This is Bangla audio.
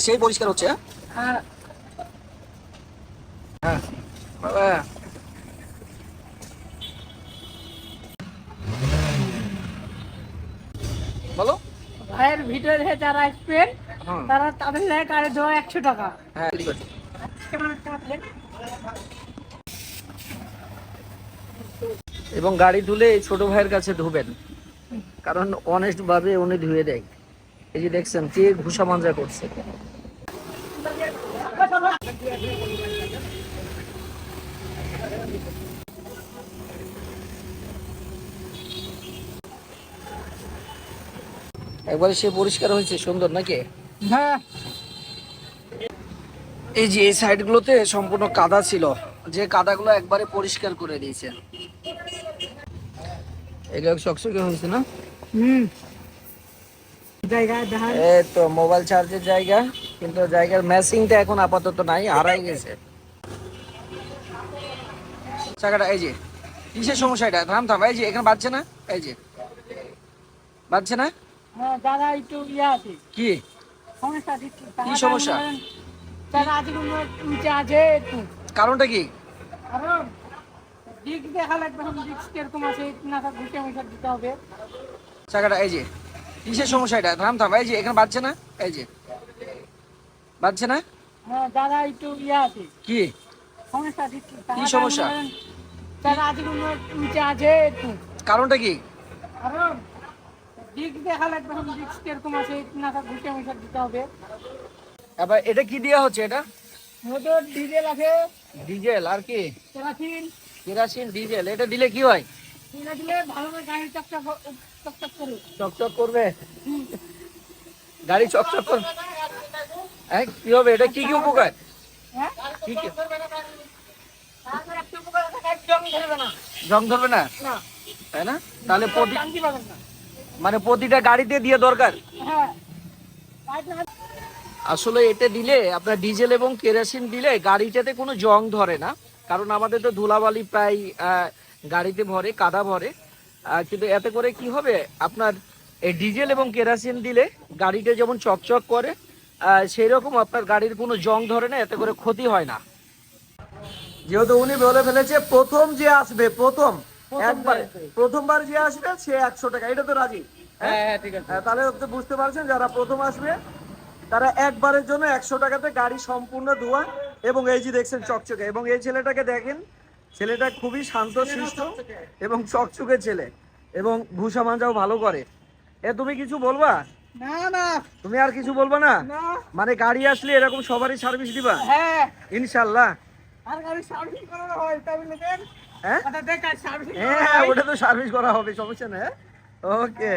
সেই পরিষ্কার হচ্ছে হ্যাঁ? হ্যাঁ বাবা। বলো। ভাইয়ের ভিতরে যারা আসবেন তারা তাদের লাগে কারে দেওয়া একশো টাকা। হ্যাঁ। ঠিক আছে? এবং গাড়ি ধুলে এই ছোট ভাইয়ের কাছে ধুবেন। কারণ অনেস্ট ভাবে উনি ধুয়ে দেয়। এই যে দেখছেন কে ঘুষা মাঞ্জা করছে। একবারে সে পরিষ্কার হয়েছে সুন্দর নাকি? হ্যাঁ। এই যে এই সাইডগুলোতে সম্পূর্ণ কাদা ছিল যে কাদাগুলো একবারে পরিষ্কার করে দিয়েছে। এগুলো চকচকে হয়েছে না? হুম। এই তো মোবাইল চার্জের জায়গা কিন্তু জায়গার ম্যাচিংটা এখন আপাতত নাই হারাই গেছে। চাকাটা এই যে কিসের সমস্যা এটা? থাম থাম এই যে এখানে বাজছে না? এই যে বাজছে না? হ্যাঁ একটু ইয়ে আছে। কি? সমস্যা। কি সমস্যা? যারা আছে একটু। কারণটা কি? কারণ দিক দেখা লাগবে এখন দিক কীরকম আছে না ঘুষে দিতে হবে। চাকাটা এই যে কিসের সমস্যা এটা? থাম থাম এই যে এখানে বাজছে না? এই যে বাজছে না? হ্যাঁ একটু ইয়ে আছে। কি? সমস্যা কি সমস্যা? যারা আছে একটু। কারণটা কি? কারণ দিক দেখা লাগবে এখন দিক কীরকম আছে না ঘুষে মুখে দিতে হবে। এবার এটা কি দেওয়া হচ্ছে এটা? মোটর ডিজেল আছে। ডিজেল আর কি? কেরাসিন। কেরাসিন ডিজেল এটা দিলে কি হয়? গাড়ি চকচক চকচক করে চকচক করবে? গাড়ি চকচক করবে হ্যাঁ কি হবে? এটা কি কি উপকার? হ্যাঁ? কি কি? জং ধরবে না। ধরবে না? না। তাই না? তাহলে মানে প্রতিটা গাড়িতে দিয়ে দরকার। হ্যাঁ। আসলে এটা দিলে আপনার ডিজেল এবং কেরোসিন দিলে গাড়িটাতে কোনো জং ধরে না। কারণ আমাদের তো ধুলাবালি প্রায় গাড়িতে ভরে কাদা ভরে। কিন্তু এতে করে কি হবে? আপনার এই ডিজেল এবং কেরোসিন দিলে গাড়িটা যেমন চকচক করে সেই রকম আপনার গাড়ির কোনো জং ধরে না এতে করে ক্ষতি হয় না। যেহেতু উনি বলে ফেলেছে প্রথম যে আসবে প্রথম একবার প্রথমবার যে আসবে সে একশো টাকা। এটা তো রাজি হ্যাঁ? হ্যাঁ হ্যাঁ, তাহলে আপনি বুঝতে পারছেন যারা প্রথম আসবে তারা একবারের জন্য একশো টাকাতে গাড়ি সম্পূর্ণ ধোয়া এবং এই যে দেখছেন চকচকে এবং এই ছেলেটাকে দেখেন ছেলেটা খুবই শান্ত শিষ্ট এবং চকচকে ছেলে এবং ভূষা মাঞ্জাও ভালো করে। এ তুমি কিছু বলবা? না না। তুমি আর কিছু বলবা না? না। মানে গাড়ি আসলে এরকম সবারই সার্ভিস দিবা? হ্যাঁ। ইনশাল্লাহ। হয় হ্যাঁ? হ্যাঁ ওটা তো সার্ভিস করা হবে সমস্যা নেই ওকে